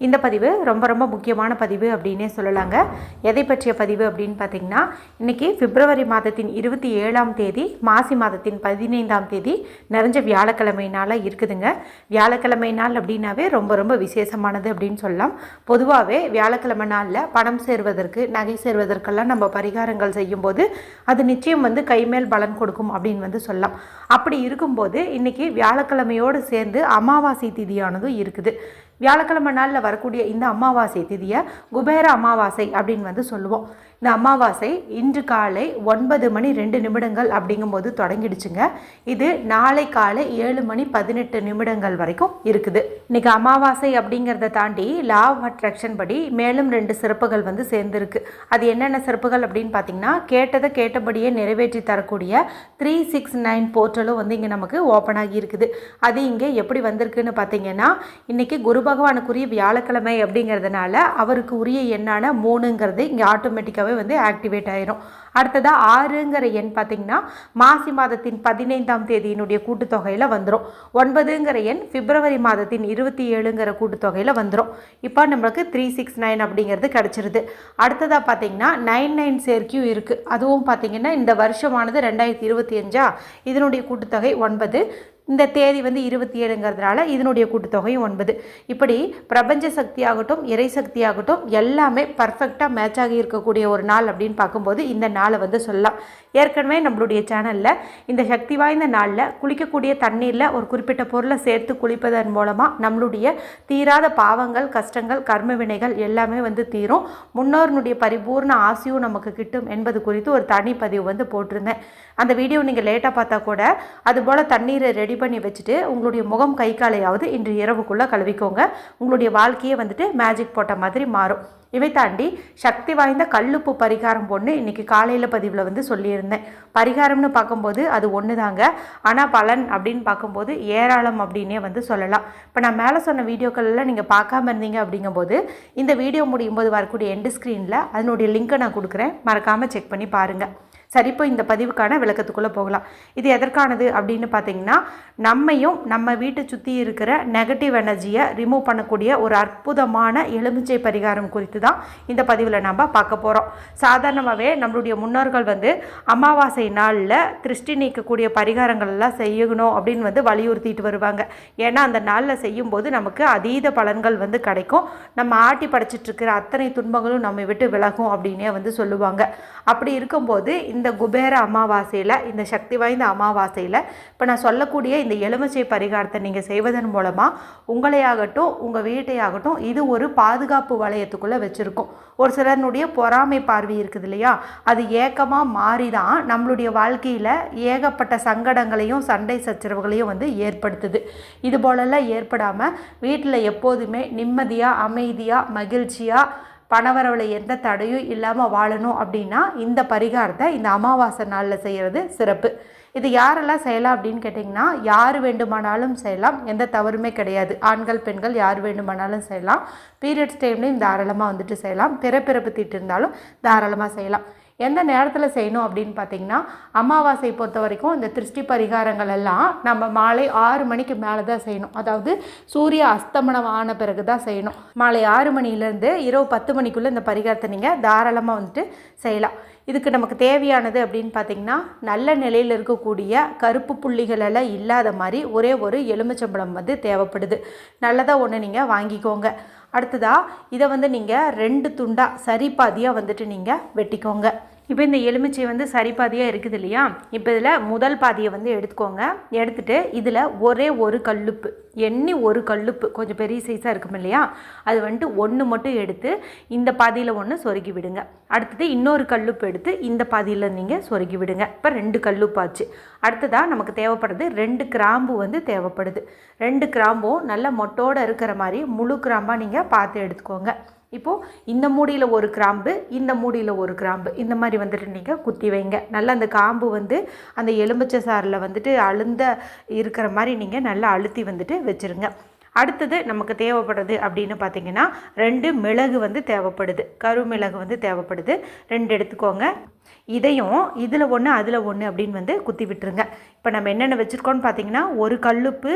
இந்த பதிவு ரொம்ப ரொம்ப முக்கியமான பதிவு அப்படின்னே சொல்லலாங்க. எதை பற்றிய பதிவு அப்படின்னு பார்த்தீங்கன்னா இன்றைக்கி பிப்ரவரி மாதத்தின் இருபத்தி ஏழாம் தேதி மாசி மாதத்தின் பதினைந்தாம் தேதி நிறைஞ்ச வியாழக்கிழமை நாளாக இருக்குதுங்க. வியாழக்கிழமை நாள் அப்படின்னாவே ரொம்ப ரொம்ப விசேஷமானது அப்படின்னு சொல்லலாம். பொதுவாகவே வியாழக்கிழமை நாளில் பணம் சேர்வதற்கு நகை சேர்வதற்கெல்லாம் நம்ம பரிகாரங்கள் செய்யும்போது அது நிச்சயம் வந்து கைமேல் பலன் கொடுக்கும் அப்படின்னு வந்து சொல்லலாம். அப்படி இருக்கும்போது இன்றைக்கி வியாழக்கிழமையோடு சேர்ந்து அமாவாசை திதியானதும் இருக்குது. வியாழக்கிழமை நாளில் வரக்கூடிய இந்த அமாவாசை திதியை குபேர அமாவாசை அப்படின்னு வந்து சொல்லுவோம். இந்த அமாவாசை இன்று காலை ஒன்பது மணி ரெண்டு நிமிடங்கள் அப்படிங்கும்போது தொடங்கிடுச்சுங்க. இது நாளை காலை ஏழு மணி பதினெட்டு நிமிடங்கள் வரைக்கும் இருக்குது. இன்னைக்கு அமாவாசை அப்படிங்கிறத தாண்டி லா ஆஃப் அட்ராக்ஷன் படி மேலும் ரெண்டு சிறப்புகள் வந்து சேர்ந்துருக்கு. அது என்னென்ன சிறப்புகள் அப்படின்னு பார்த்தீங்கன்னா கேட்டதை கேட்டபடியே நிறைவேற்றி தரக்கூடிய த்ரீ சிக்ஸ் நைன் போர்ட்டலும் வந்து இங்கே நமக்கு ஓப்பன் ஆகி இருக்குது. அது இங்கே எப்படி வந்திருக்குன்னு பார்த்தீங்கன்னா இன்னைக்கு குரு பகவானுக்குரிய வியாழக்கிழமை அப்படிங்கிறதுனால அவருக்கு உரிய எண்ணான மூணுங்கிறது இங்கே ஆட்டோமேட்டிக்காகவே வந்து ஆக்டிவேட் ஆயிரும். அடுத்ததாக ஆறுங்கிற எண் பார்த்திங்கன்னா மாசி மாதத்தின் பதினைந்தாம் தேதியினுடைய கூட்டுத்தொகையில் வந்துடும் ஒன்பதுங்கிற எண் பிப்ரவரி மாதத்தின் இருபத்தி ஏழுங்கிற கூட்டுத்தொகையில் வந்துடும் இப்போ நம்மளுக்கு த்ரீ சிக்ஸ் நைன் அப்படிங்கிறது கிடச்சிருது. அடுத்ததாக பார்த்தீங்கன்னா நைன் நைன் சேர்க்கையும் இருக்குது அதுவும் பார்த்தீங்கன்னா இந்த வருஷமானது ரெண்டாயிரத்தி இருபத்தி அஞ்சா? இதனுடைய கூட்டுத்தொகை ஒன்பது. இந்த தேதி வந்து இருபத்தி ஏழுங்கிறதுனால இதனுடைய கூட்டுத்தொகையும் ஒன்பது. இப்படி பிரபஞ்ச சக்தியாகட்டும் இறை சக்தியாகட்டும் எல்லாமே பர்ஃபெக்டாக மேட்ச் ஆகி இருக்கக்கூடிய ஒரு நாள் அப்படின்னு பார்க்கும்போது இந்த நாளை வந்து சொல்லலாம். ஏற்கனவே நம்மளுடைய சேனலில் இந்த சக்தி வாய்ந்த நாளில் குளிக்கக்கூடிய தண்ணீரில் ஒரு குறிப்பிட்ட பொருளை சேர்த்து குளிப்பதன் மூலமாக நம்மளுடைய தீராத பாவங்கள் கஷ்டங்கள் கர்ம வினைகள் எல்லாமே வந்து தீரும். முன்னோர்னுடைய பரிபூர்ண ஆசையும் நமக்கு கிட்டும் என்பது குறித்து ஒரு தனி பதிவு வந்து போட்டிருந்தேன். அந்த வீடியோ நீங்கள் லேட்டாக பார்த்தா கூட அதுபோல் தண்ணீரை ரெடி பண்ணி வச்சுட்டு உங்களுடைய முகம் கை காலையாவது இன்று இரவுக்குள்ளே கழுவிக்கோங்க. உங்களுடைய வாழ்க்கையே வந்துட்டு மேஜிக் போட்ட மாதிரி மாறும். இவை தாண்டி சக்தி வாய்ந்த கல்லுப்பு பரிகாரம் பொண்ணு இன்றைக்கி காலையில் பதிவில் வந்து சொல்லியிருந்தேன். பரிகாரம்னு பார்க்கும்போது அது ஒன்று தாங்க ஆனால் பலன் அப்படின்னு பார்க்கும்போது ஏராளம் அப்படின்னே வந்து சொல்லலாம். இப்போ நான் மேலே சொன்ன வீடியோக்கள்லாம் நீங்கள் பார்க்காம இருந்தீங்க அப்படிங்கும்போது இந்த வீடியோ முடியும் போது வரக்கூடிய எண்டு ஸ்க்ரீனில் அதனுடைய லிங்க்கை நான் கொடுக்குறேன். மறக்காமல் செக் பண்ணி பாருங்கள் சரி இப்போ இந்த பதிவுக்கான விளக்கத்துக்குள்ளே போகலாம். இது எதற்கானது அப்படின்னு பார்த்தீங்கன்னா நம்மையும் நம்ம வீட்டை சுற்றி இருக்கிற நெகட்டிவ் எனர்ஜியை ரிமூவ் பண்ணக்கூடிய ஒரு அற்புதமான எலுமிச்சை பரிகாரம் குறித்து தான் இந்த பதிவில் நம்ம பார்க்க போகிறோம் சாதாரணமாகவே நம்மளுடைய முன்னோர்கள் வந்து அமாவாசை நாளில் திருஷ்டி நீக்கக்கூடிய பரிகாரங்கள் எல்லாம் செய்யணும் அப்படின்னு வந்து வலியுறுத்திட்டு வருவாங்க. ஏன்னா அந்த நாளில் செய்யும்போது நமக்கு அதீத பலன்கள் வந்து கிடைக்கும். நம்ம ஆட்டி படைச்சிட்ருக்கிற அத்தனை துன்பங்களும் நம்ம விட்டு விலகும் அப்படின்னே வந்து சொல்லுவாங்க. அப்படி இருக்கும்போது இந்த இந்த குபேர அமாவாசையில் இந்த சக்தி வாய்ந்த அமாவாசையில் இப்போ நான் சொல்லக்கூடிய இந்த எலுமிச்சை பரிகாரத்தை நீங்கள் செய்வதன் மூலமாக உங்களையாகட்டும் உங்கள் வீட்டையாகட்டும் இது ஒரு பாதுகாப்பு வளையத்துக்குள்ளே வச்சுருக்கும். ஒரு சிலருடைய பொறாமை பார்வை இருக்குது இல்லையா? அது ஏக்கமாக மாறி தான் நம்மளுடைய வாழ்க்கையில் ஏகப்பட்ட சங்கடங்களையும் சண்டை சச்சரவுகளையும் வந்து ஏற்படுத்துது. இது போலெல்லாம் ஏற்படாமல் வீட்டில் எப்போதுமே நிம்மதியாக அமைதியாக மகிழ்ச்சியாக பணவரவில் எந்த தடையும் இல்லாமல் வாழணும் அப்படின்னா இந்த பரிகாரத்தை இந்த அமாவாசை நாளில் செய்கிறது சிறப்பு. இது யாரெல்லாம் செய்யலாம் அப்படின்னு கேட்டிங்கன்னா யார் வேண்டுமானாலும் செய்யலாம் எந்த தவறுமே கிடையாது. ஆண்கள் பெண்கள் யார் வேண்டுமானாலும் செய்யலாம். பீரியட்ஸ் டைம்லேயும் தாராளமாக வந்துட்டு செய்யலாம். பிறப்பிறப்பு தீட்டு இருந்தாலும் தாராளமாக செய்யலாம். எந்த நேரத்தில் செய்யணும் அப்படின்னு பார்த்தீங்கன்னா அமாவாசை பொறுத்த வரைக்கும் இந்த திருஷ்டி பரிகாரங்கள் எல்லாம் நம்ம மாலை ஆறு மணிக்கு மேலே தான் செய்யணும். அதாவது சூரிய அஸ்தமனம் ஆன பிறகு தான் செய்யணும். மாலை ஆறு மணிலேருந்து இரவு பத்து மணிக்குள்ளே இந்த பரிகாரத்தை நீங்கள் தாராளமாக வந்துட்டு செய்யலாம். இதுக்கு நமக்கு தேவையானது அப்படின்னு பார்த்தீங்கன்னா நல்ல நிலையில் இருக்கக்கூடிய கருப்பு புள்ளிகளெல்லாம் இல்லாத மாதிரி ஒரே ஒரு எலுமிச்சம்பழம் வந்து தேவைப்படுது. நல்லதாக ஒன்று நீங்கள் வாங்கிக்கோங்க. அடுத்ததாக இதை வந்து நீங்கள் ரெண்டு துண்டாக சரிபாதியாக வந்துட்டு நீங்கள் வெட்டிக்கோங்க. இப்போ இந்த எலுமிச்சை வந்து சரிபாதியாக இருக்குது இல்லையா? இப்போ இதில் முதல் பாதியை வந்து எடுத்துக்கோங்க. எடுத்துட்டு இதில் ஒரே ஒரு கல்லுப்பு எண்ணி ஒரு கல்லுப்பு கொஞ்சம் பெரிய சைஸாக இருக்கும் இல்லையா? அது வந்துட்டு ஒன்று மட்டும் எடுத்து இந்த பாதியில் ஒன்று சொருகி விடுங்க. அடுத்தது இன்னொரு கல்லுப்பு எடுத்து இந்த பாதியில் நீங்கள் சொருகி விடுங்க. இப்போ ரெண்டு கல்லுப்பு ஆச்சு. அடுத்ததாக நமக்கு தேவைப்படுறது ரெண்டு கிராம்பு வந்து தேவைப்படுது. ரெண்டு கிராம்பும் நல்ல மொட்டோடு இருக்கிற மாதிரி முழு கிராம்பாக நீங்கள் பார்த்து எடுத்துக்கோங்க. இப்போது இந்த மூடியில் ஒரு கிராம்பு இந்த மூடியில் ஒரு கிராம்பு இந்த மாதிரி வந்துட்டு நீங்கள் குத்தி வைங்க. நல்லா அந்த காம்பு வந்து அந்த எலுமிச்சை சாறில் வந்துட்டு அழுந்த இருக்கிற மாதிரி நீங்கள் நல்லா அழுத்தி வந்துட்டு வச்சுருங்க. அடுத்தது நமக்கு தேவைப்படுது அப்படின்னு பார்த்தீங்கன்னா ரெண்டு மிளகு வந்து தேவைப்படுது. கருமிளகு வந்து தேவைப்படுது. ரெண்டு எடுத்துக்கோங்க. இதையும் இதில் ஒன்று அதில் ஒன்று அப்படின்னு வந்து குத்தி விட்டுருங்க. இப்போ நம்ம என்னென்ன வச்சுருக்கோம்னு பார்த்தீங்கன்னா ஒரு கல்லுப்பு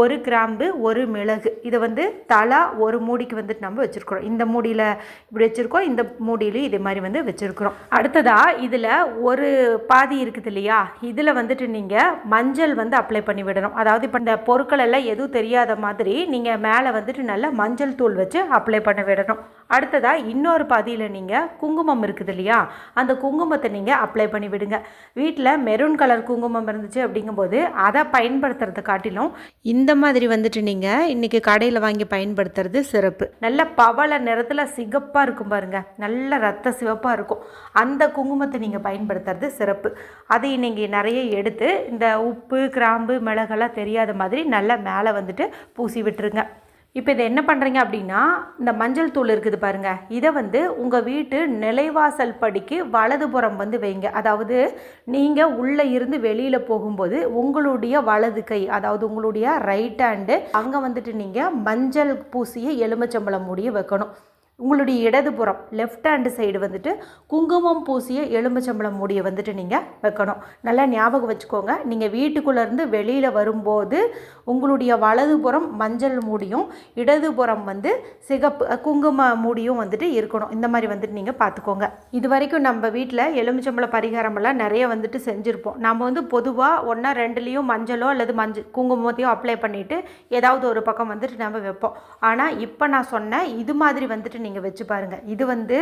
ஒரு கிராம்பு ஒரு மிளகு. இதை வந்து தலா ஒரு மூடிக்கு வந்துட்டு நம்ம வச்சுருக்குறோம். இந்த மூடியில் இப்படி வச்சுருக்கோம் இந்த மூடியிலையும் இதே மாதிரி வந்து வச்சுருக்குறோம். அடுத்ததாக இதில் ஒரு பாதி இருக்குது இல்லையா? இதில் வந்துட்டு நீங்கள் மஞ்சள் வந்து அப்ளை பண்ணி விடணும். அதாவது இப்போ இந்த பொருட்கள் எல்லாம் எதுவும் தெரியாத மாதிரி நீங்கள் மேலே வந்துட்டு நல்லா மஞ்சள் தூள் வச்சு அப்ளை பண்ண விடணும். அடுத்ததாக இன்னொரு பாதியில் நீங்கள் குங்குமம் இருக்குது இல்லையா? அந்த குங்குமத்தை நீங்கள் அப்ளை பண்ணி விடுங்க. வீட்டில் மெரூன் கலர் குங்குமம் இருந்துச்சு அப்படிங்கும்போது அதை பயன்படுத்துறதை காட்டிலும் இந்த மாதிரி வந்துட்டு நீங்கள் இன்றைக்கி கடையில் வாங்கி பயன்படுத்துறது சிறப்பு. நல்ல பவள நிறத்தில் சிகப்பாக இருக்கும் பாருங்கள் நல்ல ரத்த சிவப்பாக இருக்கும். அந்த குங்குமத்தை நீங்கள் பயன்படுத்துறது சிறப்பு. அதை நீங்கள் நிறைய எடுத்து இந்த உப்பு கிராம்பு மிளகெல்லாம் தெரியாத மாதிரி நல்லா மேலே வந்துட்டு பூசி விட்டுருங்க. இப்போ இதை என்ன பண்ணுறீங்க அப்படின்னா இந்த மஞ்சள் தூள் இருக்குது பாருங்கள் இதை வந்து உங்கள் வீட்டு நிலைவாசல் படிக்கு வலதுபுறம் வந்து வைங்க. அதாவது நீங்கள் உள்ளே இருந்து வெளியில் போகும்போது உங்களுடைய வலது கை அதாவது உங்களுடைய ரைட் ஹேண்டு அங்கே வந்துட்டு நீங்கள் மஞ்சள் பூசிய எலுமிச்சம்பழம் மூடியை வைக்கணும். உங்களுடைய இடதுபுறம் லெஃப்ட் ஹேண்டு சைடு வந்துட்டு குங்குமம் பூசிய எலும்புச்சம்பளம் மூடியை வந்துட்டு நீங்கள் வைக்கணும். நல்லா ஞாபகம் வச்சுக்கோங்க. நீங்கள் வீட்டுக்குள்ளேருந்து வெளியில் வரும்போது உங்களுடைய வலதுபுறம் மஞ்சள் மூடியும் இடதுபுறம் வந்து சிகப்பு குங்கும மூடியும் வந்துட்டு இருக்கணும். இந்த மாதிரி வந்துட்டு நீங்கள் பார்த்துக்கோங்க. இது வரைக்கும் நம்ம வீட்டில் எலுமிச்சம்பள பரிகாரமெல்லாம் நிறைய வந்துட்டு செஞ்சுருப்போம். நம்ம வந்து பொதுவாக ஒன்றா ரெண்டுலேயும் மஞ்சளோ அல்லது மஞ்சள் குங்குமத்தையோ அப்ளை பண்ணிவிட்டு ஏதாவது ஒரு பக்கம் வந்துட்டு நம்ம வைப்போம். ஆனால் இப்போ நான் சொன்ன இது மாதிரி வந்துட்டு நீங்கள் வச்சு பாருங்கள் இது வந்து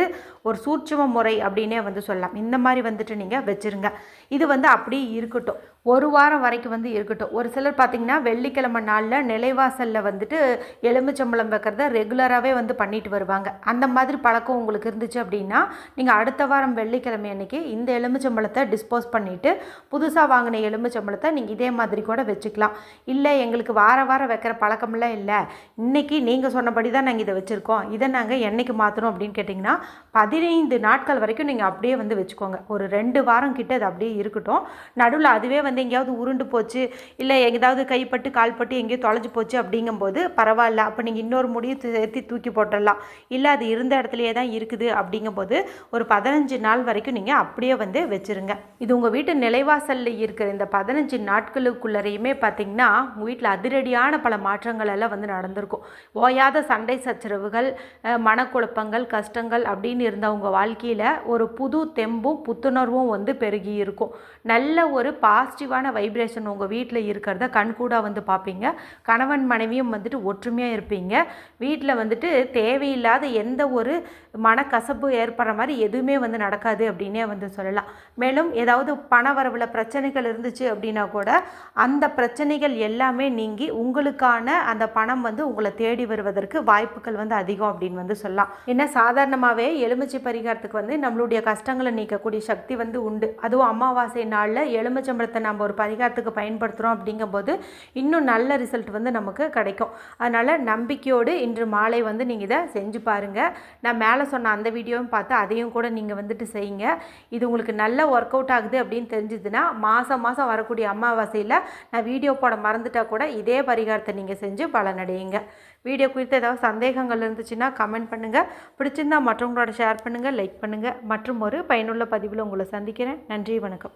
ஒரு சூட்சம முறை அப்படின்னே வந்து சொல்லலாம். இந்த மாதிரி வந்துட்டு நீங்கள் வச்சுருங்க. இது வந்து அப்படியே இருக்கட்டும். ஒரு வாரம் வரைக்கும் வந்து இருக்கட்டும். ஒரு சிலர் பார்த்திங்கன்னா வெள்ளிக்கிழமை நாளில் நிலைவாசலில் வந்துட்டு எலுமிச்சம்பழம் வைக்கிறத ரெகுலராகவே வந்து பண்ணிட்டு வருவாங்க. அந்த மாதிரி பழக்கம் உங்களுக்கு இருந்துச்சு அப்படின்னா நீங்கள் அடுத்த வாரம் வெள்ளிக்கிழமை அன்னைக்கு இந்த எலுமிச்சம்பழத்தை டிஸ்போஸ் பண்ணிவிட்டு புதுசாக வாங்கின எலுமிச்சம்பழத்தை நீங்கள் இதே மாதிரி கூட வச்சுக்கலாம். இல்லை எங்களுக்கு வார வாரம் வைக்கிற பழக்கமெல்லாம் இல்லை. இன்றைக்கி நீங்கள் சொன்னபடி தான் நாங்கள் இதை வச்சுருக்கோம். இதை நாங்கள் என்னைக்கு மாற்றணும் அப்படின்னு கேட்டிங்கன்னா பதினைந்து நாட்கள் வரைக்கும் நீங்கள் அப்படியே வந்து வச்சுக்கோங்க. ஒரு ரெண்டு வாரம் கிட்ட அது அப்படியே இருக்கட்டும். நடுவில் அதுவே வந்து எங்கேயாவது உருண்டு போச்சு இல்லை எதாவது கைப்பட்டு கால்பட்டு எங்கேயோ தொலைஞ்சு போச்சு அப்படிங்கும்போது பரவாயில்ல அப்போ நீங்கள் இன்னொரு முடியை சேர்த்து தூக்கி போட்டுடலாம். இல்லை அது இருந்த இடத்துலையே தான் இருக்குது அப்படிங்கும்போது ஒரு பதினஞ்சு நாள் வரைக்கும் நீங்கள் அப்படியே வந்து வச்சுருங்க. இது உங்கள் வீட்டு நிலைவாசலில் இருக்கிற இந்த பதினஞ்சு நாட்களுக்குள்ளரையுமே பார்த்தீங்கன்னா உங்கள் வீட்டில் அதிரடியான பல மாற்றங்கள் எல்லாம் வந்து நடந்திருக்கும். ஓயாத சண்டை சச்சரவுகள் மனக்குழப்பங்கள் கஷ்டங்கள் அப்படின்னு இருந்த உங்கள் வாழ்க்கையில் ஒரு புது தெம்பும் புத்துணர்வும் வந்து பெருகி இருக்கும். நல்ல ஒரு பாசிட்டிவ் பாசிட்டிவான வைப்ரேஷன் உங்கள் வீட்டில் இருக்கிறத கண்கூடாக வந்து பார்ப்பீங்க. கணவன் மனைவியும் வந்துட்டு ஒற்றுமையாக இருப்பீங்க. வீட்டில் வந்துட்டு தேவையில்லாத எந்த ஒரு மனக்கசப்பு ஏற்படுற மாதிரி எதுவுமே வந்து நடக்காது அப்படின்னே வந்து சொல்லலாம். மேலும் ஏதாவது பண வரவில் பிரச்சனைகள் இருந்துச்சு அப்படின்னா கூட அந்த பிரச்சனைகள் எல்லாமே நீங்கி உங்களுக்கான அந்த பணம் வந்து உங்களை தேடி வருவதற்கு வாய்ப்புகள் வந்து அதிகம் அப்படின்னு வந்து சொல்லலாம். ஏன்னா சாதாரணமாகவே எலுமிச்சை பரிகாரத்துக்கு வந்து நம்மளுடைய கஷ்டங்களை நீக்கக்கூடிய சக்தி வந்து உண்டு. அதுவும் அமாவாசை நாளில் எலுமிச்சம்பழத்தை நம்ம ஒரு பரிகாரத்துக்கு பயன்படுத்துகிறோம் அப்படிங்கும்போது இன்னும் நல்ல ரிசல்ட் வந்து நமக்கு கிடைக்கும். அதனால் நம்பிக்கையோடு இன்று மாலை வந்து நீங்கள் இதை செஞ்சு பாருங்கள் நான் மேலே சொன்ன அந்த வீடியோவும் பார்த்து அதையும் கூட நீங்கள் வந்துட்டு செய்யுங்க. இது உங்களுக்கு நல்ல ஒர்க் அவுட் ஆகுது அப்படின்னு தெரிஞ்சதுன்னா மாதம் மாதம் வரக்கூடிய அமாவாசையில் நான் வீடியோ போட மறந்துட்டால் கூட இதே பரிகாரத்தை நீங்கள் செஞ்சு பலனடையுங்க. வீடியோ குறித்து ஏதாவது சந்தேகங்கள் இருந்துச்சுன்னா கமெண்ட் பண்ணுங்கள் பிடிச்சிருந்தால் மற்றவங்களோட ஷேர் பண்ணுங்கள் லைக் பண்ணுங்கள் மற்றும் ஒரு பயனுள்ள பதிவில் உங்களை சந்திக்கிறேன். நன்றி வணக்கம்.